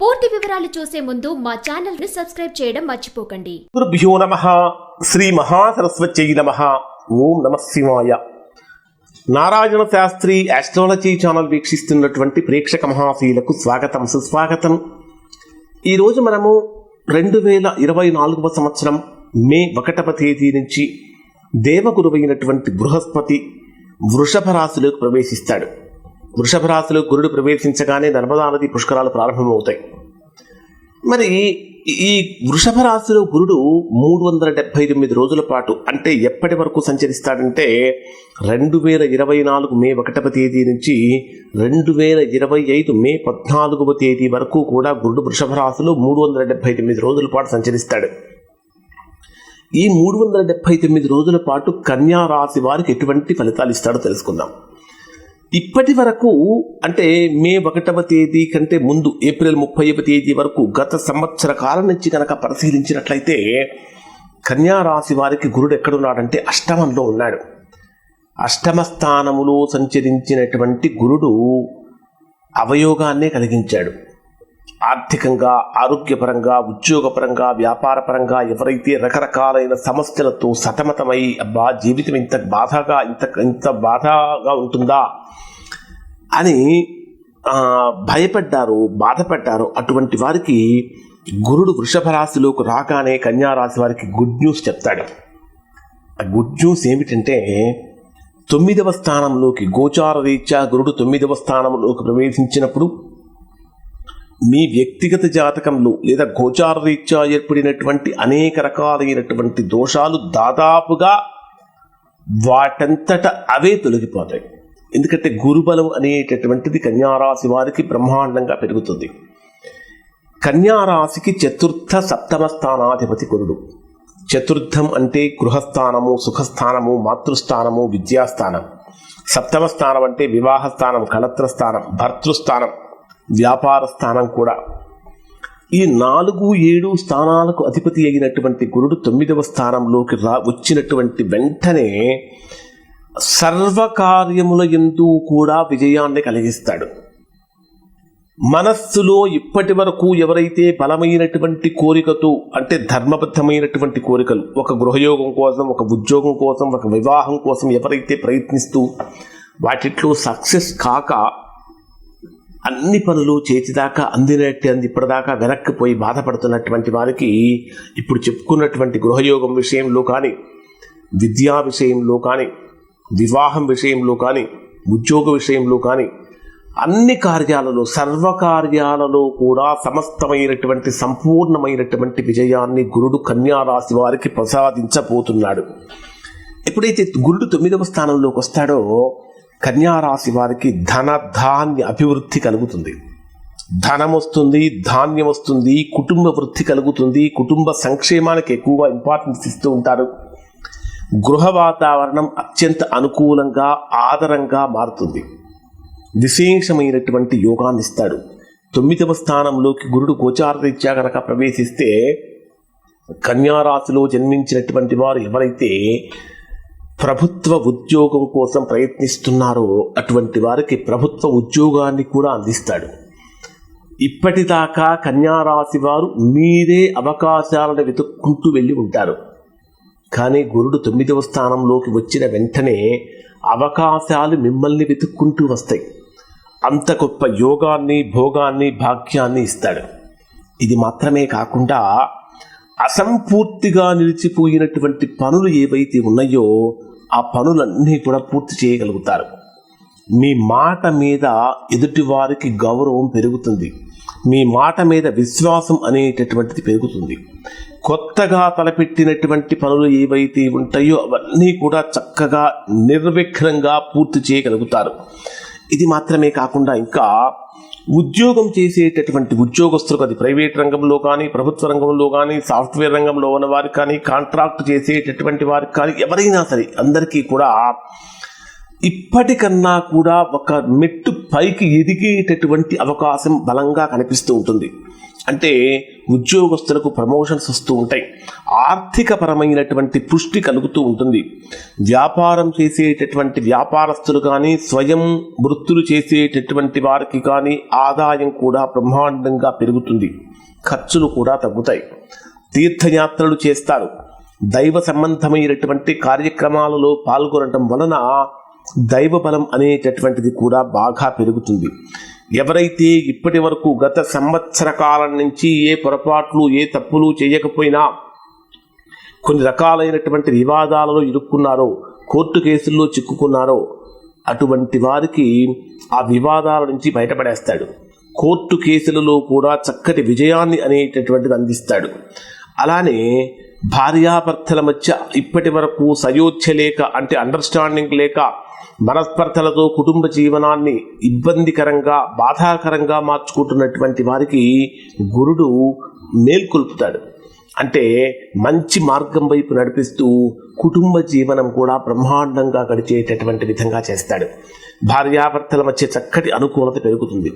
పూర్తి వివరాలు చూసే ముందు మా ఛానల్ని సబ్స్క్రైబ్ చేయడం మర్చిపోకండి. గురుభ్యో నమ. శ్రీ మహాసరస్వత్యై నమ. ఓం నమ శివాయ. నారాయణ శాస్త్రి ఆస్ట్రాలజీ ఛానల్ వీక్షిస్తున్నటువంటి ప్రేక్షక మహాశీలకు స్వాగతం సుస్వాగతం. ఈరోజు మనము రెండు వేల ఇరవై నాలుగవ సంవత్సరం మే ఒకటవ తేదీ నుంచి దేవగురువైనటువంటి బృహస్పతి వృషభ రాశిలోకి ప్రవేశిస్తాడు. వృషభ రాశిలో గురుడు ప్రవేశించగానే నర్మదా నది పుష్కరాలు ప్రారంభమవుతాయి. మరి ఈ వృషభ రాశిలో గురుడు మూడు వందల డెబ్బై తొమ్మిది రోజుల పాటు అంటే ఎప్పటి వరకు సంచరిస్తాడంటే రెండు వేల ఇరవై నాలుగు మే ఒకటవ తేదీ నుంచి రెండు వేల ఇరవై ఐదు మే పద్నాలుగవ తేదీ వరకు కూడా గురుడు వృషభ రాశిలో మూడు వందల డెబ్బై తొమ్మిది రోజుల పాటు సంచరిస్తాడు. ఈ మూడు వందల డెబ్బై తొమ్మిది రోజుల పాటు కన్యా రాశి వారికి ఎటువంటి ఫలితాలు ఇస్తాడో తెలుసుకుందాం. ఇప్పటి వరకు అంటే మే ఒకటవ తేదీ కంటే ముందు ఏప్రిల్ ముప్పైవ తేదీ వరకు గత సంవత్సర కాలం నుంచి కనుక పరిశీలించినట్లయితే కన్యా రాశి వారికి గురుడు ఎక్కడున్నాడంటే అష్టమంలో ఉన్నాడు. అష్టమ స్థానములో సంచరించినటువంటి గురుడు అవయోగాన్నే కలిగించాడు. ఆర్థికంగా ఆరోగ్యపరంగా ఉద్యోగపరంగా వ్యాపారపరంగా ఎవరైతే రకరకాలైన సమస్యలతో సతమతమై అబ్బా జీవితం ఇంత బాధగా ఇంత ఇంత బాధగా ఉంటుందా? అని భయపడ్డారు బాధపడ్డారు అటువంటి వారికి గురుడు వృషభ రాశిలోకి రాగానే కన్యారాశి వారికి గుడ్ న్యూస్ చెప్తాడు. ఆ గుడ్ న్యూస్ ఏమిటంటే తొమ్మిదవ స్థానంలోకి గోచార రీత్యా గురుడు తొమ్మిదవ స్థానంలోకి ప్రవేశించినప్పుడు మీ వ్యక్తిగత జాతకంలో లేదా గోచార రీత్యా ఏర్పడినటువంటి అనేక రకాలైనటువంటి దోషాలు దాదాపుగా వాటంతట అవే తొలగిపోతాయి. ఎందుకంటే గురుబలం అనేటటువంటిది కన్యారాశి వారికి బ్రహ్మాండంగా పెరుగుతుంది. కన్యారాశికి చతుర్థ సప్తమ స్థానాధిపతి గురుడు చతుర్థం అంటే గృహస్థానము సుఖస్థానము మాతృస్థానము విద్యాస్థానం. సప్తమ స్థానం అంటే వివాహస్థానం కళత్ర స్థానం భర్తృస్థానం. వ్యాపార స్థానం కూడా. ఈ నాలుగు ఏడు స్థానాలకు అధిపతి అయినటువంటి గురుడు తొమ్మిదవ స్థానంలోకి రా వచ్చినటువంటి వెంటనే సర్వకార్యముల ఎందు కూడా విజయాన్ని కలిగిస్తాడు. మనస్సులో ఇప్పటి వరకు ఎవరైతే బలమైనటువంటి కోరికతో అంటే ధర్మబద్ధమైనటువంటి కోరికలు ఒక గృహయోగం కోసం ఒక ఉద్యోగం కోసం ఒక వివాహం కోసం ఎవరైతే ప్రయత్నిస్తూ వాటిట్లో సక్సెస్ కాక అన్ని పనులు చేతిదాకా అందినట్టు అంది. ఇప్పటిదాకా వెనక్కిపోయి బాధపడుతున్నటువంటి వారికి ఇప్పుడు చెప్పుకున్నటువంటి గృహయోగం విషయంలో కానీ విద్యా విషయంలో కానీ వివాహం విషయంలో కానీ ఉద్యోగ విషయంలో కానీ అన్ని కార్యాలలో సర్వకార్యాలలో కూడా సమస్తమైనటువంటి సంపూర్ణమైనటువంటి విజయాన్ని గురుడు కన్యారాశి వారికి ప్రసాదించబోతున్నాడు. ఎప్పుడైతే గురుడు తొమ్మిదవ స్థానంలోకి వస్తాడో కన్యారాశి వారికి ధన ధాన్య అభివృద్ధి కలుగుతుంది. ధనం వస్తుంది ధాన్యం వస్తుంది కుటుంబ వృద్ధి కలుగుతుంది కుటుంబ సంక్షేమానికి ఎక్కువగా ఇంపార్టెన్స్ ఇస్తూ ఉంటారు. గృహ వాతావరణం అత్యంత అనుకూలంగా ఆదరంగా మారుతుంది. విశేషమైనటువంటి యోగాన్ని ఇస్తాడు. తొమ్మిదవ స్థానంలోకి గురుడు గోచారరీత్యా కనుక ప్రవేశిస్తే కన్యారాశిలో జన్మించినటువంటి వారు ఎవరైతే ప్రభుత్వ ఉద్యోగం కోసం ప్రయత్నిస్తున్నారో అటువంటి వారికి ప్రభుత్వ ఉద్యోగాన్ని కూడా అందిస్తాడు. ఇప్పటిదాకా కన్యారాశి వారు మీరే అవకాశాలను వెతుక్కుంటూ వెళ్ళి ఉంటారు. కానీ గురుడు తొమ్మిదవ స్థానంలోకి వచ్చిన వెంటనే అవకాశాలు మిమ్మల్ని వెతుక్కుంటూ వస్తాయి. అంత గొప్ప యోగాన్ని భోగాన్ని భాగ్యాన్ని ఇస్తాడు. ఇది మాత్రమే కాకుండా అసంపూర్తిగా నిలిచిపోయినటువంటి పనులు ఏవైతే ఉన్నాయో ఆ పనులన్నీ కూడా పూర్తి చేయగలుగుతారు. మీ మాట మీద ఎదుటి వారికి గౌరవం పెరుగుతుంది. మీ మాట మీద విశ్వాసం అనేటటువంటిది పెరుగుతుంది. కొత్తగా తలపెట్టినటువంటి పనులు ఏవైతే ఉంటాయో అవన్నీ కూడా చక్కగా నిర్విఘ్నంగా పూర్తి చేయగలుగుతారు. ఇది మాత్రమే కాకుండా ఇంకా ఉద్యోగం చేసేటటువంటి ఉద్యోగస్తులకు అది ప్రైవేట్ రంగంలో కానీ ప్రభుత్వ రంగంలో కానీ సాఫ్ట్వేర్ రంగంలో ఉన్న వారికి కానీ కాంట్రాక్ట్ చేసేటటువంటి వారికి కానీ ఎవరైనా సరే అందరికీ కూడా ఇప్పటికన్నా కూడా ఒక మెట్టు పైకి ఎదిగేటటువంటి అవకాశం బలంగా కనిపిస్తూ ఉంటుంది. అంటే ఉద్యోగస్తులకు ప్రమోషన్స్ వస్తూ ఉంటాయి. ఆర్థిక పరమైనటువంటి పుష్టి కలుగుతూ ఉంటుంది. వ్యాపారం చేసేటటువంటి వ్యాపారస్తులు కానీ స్వయం వృత్తులు చేసేటటువంటి వారికి కానీ ఆదాయం కూడా బ్రహ్మాండంగా పెరుగుతుంది. ఖర్చులు కూడా తగ్గుతాయి. తీర్థయాత్రలు చేస్తారు. దైవ సంబంధమైనటువంటి కార్యక్రమాలలో పాల్గొనటం వలన దైవ బలం అనేటటువంటిది కూడా బాగా పెరుగుతుంది. ఎవరైతే ఇప్పటి వరకు గత సంవత్సర కాలం నుంచి ఏ పొరపాట్లు ఏ తప్పులు చేయకపోయినా కొన్ని రకాలైనటువంటి వివాదాలలో ఇరుక్కున్నారో కోర్టు కేసుల్లో చిక్కుకున్నారో అటువంటి వారికి ఆ వివాదాల నుంచి బయటపడేస్తాడు. కోర్టు కేసులలో కూడా చక్కటి విజయాన్ని అనేటటువంటిది అందిస్తాడు. అలానే భార్యాభర్తల మధ్య ఇప్పటి వరకు సయోధ్య లేక అంటే అండర్స్టాండింగ్ లేక మనస్పర్ధలతో కుటుంబ జీవనాన్ని ఇబ్బందికరంగా బాధాకరంగా మార్చుకుంటున్నటువంటి వారికి గురుడు మేల్కొల్పుతాడు. అంటే మంచి మార్గం వైపు నడిపిస్తూ కుటుంబ జీవనం కూడా బ్రహ్మాండంగా గడిచేటటువంటి విధంగా చేస్తాడు. భార్యాభర్తల మధ్య చక్కటి అనుకూలత పెరుగుతుంది.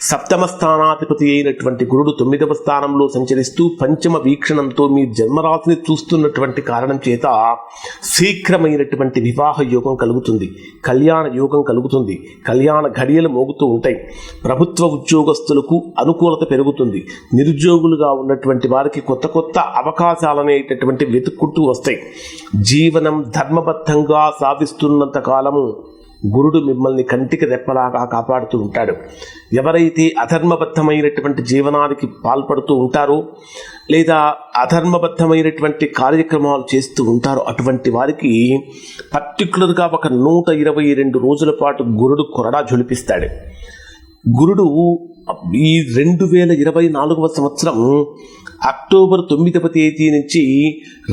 సప్తమ స్థానాధిపతి అయినటువంటి గురుడు తొమ్మిదవ స్థానంలో సంచరిస్తూ పంచమ వీక్షణంతో మీ జన్మరాశిని చూస్తున్నటువంటి కారణం చేత శీఘ్రమైనటువంటి వివాహ యోగం కలుగుతుంది. కళ్యాణ యోగం కలుగుతుంది. కళ్యాణ ఘడియలు మోగుతూ ఉంటాయి. ప్రభుత్వ ఉద్యోగస్తులకు అనుకూలత పెరుగుతుంది. నిరుద్యోగులుగా ఉన్నటువంటి వారికి కొత్త కొత్త అవకాశాలనేటటువంటి వెతుక్కుంటూ వస్తాయి. జీవనం ధర్మబద్ధంగా సాగిస్తున్నంత కాలము గురుడు మిమ్మల్ని కంటికి రెప్పలాగా కాపాడుతూ ఉంటాడు. ఎవరైతే అధర్మబద్ధమైనటువంటి జీవనానికి పాల్పడుతూ ఉంటారో లేదా అధర్మబద్ధమైనటువంటి కార్యక్రమాలు చేస్తూ ఉంటారో అటువంటి వారికి పర్టికులర్గా ఒక నూట ఇరవై రెండు రోజుల పాటు గురుడు కొరడా ఝులిపిస్తాడు. గురుడు ఈ రెండు వేల ఇరవై నాలుగవ సంవత్సరం అక్టోబర్ తొమ్మిదవ తేదీ నుంచి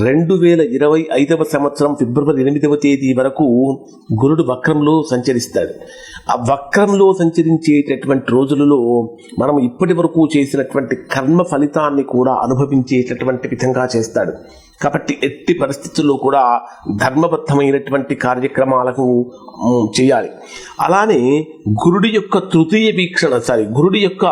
రెండు వేల ఇరవై ఐదవ సంవత్సరం ఫిబ్రవరి ఎనిమిదవ తేదీ వరకు గురుడు వక్రంలో సంచరిస్తాడు. ఆ వక్రంలో సంచరించేటటువంటి రోజులలో మనం ఇప్పటి వరకు చేసినటువంటి కర్మ ఫలితాన్ని కూడా అనుభవించేటటువంటి విధంగా చేస్తాడు. కాబట్టి ఎట్టి పరిస్థితుల్లో కూడా ధర్మబద్ధమైనటువంటి కార్యక్రమాలకు చేయాలి. అలానే గురుడి యొక్క తృతీయ వీక్షణ సారీ గురుడి యొక్క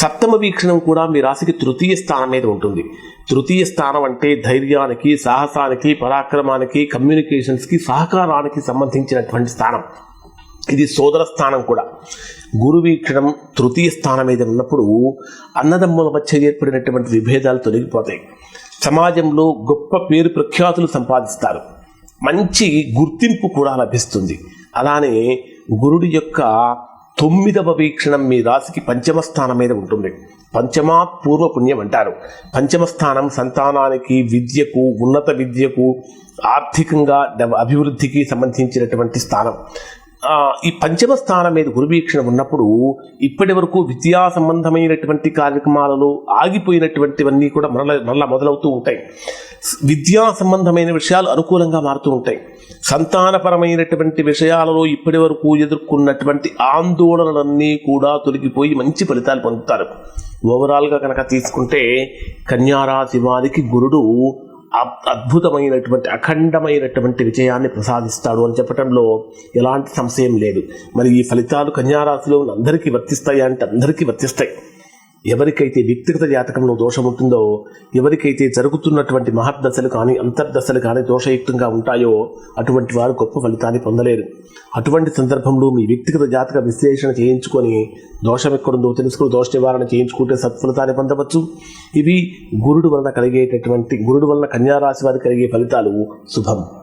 సప్తమ వీక్షణం కూడా మీ రాశికి తృతీయ స్థానం మీద ఉంటుంది. తృతీయ స్థానం అంటే ధైర్యానికి సాహసానికి పరాక్రమానికి కమ్యూనికేషన్స్కి సహకారానికి సంబంధించినటువంటి స్థానం. ఇది సోదర స్థానం కూడా. గురు వీక్షణం తృతీయ స్థానం మీద ఉన్నప్పుడు అన్నదమ్ముల మధ్య ఏర్పడినటువంటి విభేదాలు తొలగిపోతాయి. సమాజంలో గొప్ప పేరు ప్రఖ్యాతులు సంపాదిస్తారు. మంచి గుర్తింపు కూడా లభిస్తుంది. అలానే గురుడి యొక్క తొమ్మిదవ వీక్షణం మీ రాశికి పంచమ స్థానం మీద ఉంటుంది. పంచమాత్ పూర్వ పుణ్యం అంటారు. పంచమ స్థానం సంతానానికి విద్యకు ఉన్నత విద్యకు ఆర్థికంగా అభివృద్ధికి సంబంధించినటువంటి స్థానం. ఈ పంచమ స్థానం మీద గురువీక్షణ ఉన్నప్పుడు ఇప్పటి వరకు విద్యా సంబంధమైనటువంటి కార్యక్రమాలలో ఆగిపోయినటువంటివన్నీ కూడా మరల మరలా మొదలవుతూ ఉంటాయి. విద్యా సంబంధమైన విషయాలు అనుకూలంగా మారుతూ ఉంటాయి. సంతానపరమైనటువంటి విషయాలలో ఇప్పటి వరకు ఎదుర్కొన్నటువంటి ఆందోళనలన్నీ కూడా తొలగిపోయి మంచి ఫలితాలు పొందుతారు. ఓవరాల్గా కనుక తీసుకుంటే కన్యారాశి వారికి గురుడు అద్భుతమైనటువంటి అఖండమైనటువంటి విజయాన్ని ప్రసాదిస్తాడు అని చెప్పడంలో ఎలాంటి సంశయం లేదు. మరి ఈ ఫలితాలు కన్యారాశిలో అందరికీ వర్తిస్తాయి అంటే అందరికీ వర్తిస్తాయి. ఎవరికైతే వ్యక్తిగత జాతకంలో దోషం ఉంటుందో ఎవరికైతే జరుగుతున్నటువంటి మహర్దశలు కానీ అంతర్దశలు కానీ దోషయుక్తంగా ఉంటాయో అటువంటి వారు గొప్ప ఫలితాన్ని పొందలేరు. అటువంటి సందర్భంలో మీ వ్యక్తిగత జాతక విశ్లేషణ చేయించుకొని దోషం ఎక్కడుందో తెలుసుకుని దోష నివారణ చేయించుకుంటే సత్ఫలితాన్ని పొందవచ్చు. ఇవి గురుడు వలన కలిగేటటువంటి గురుడు వలన కన్యారాశి వారికి కలిగే ఫలితాలు శుభం.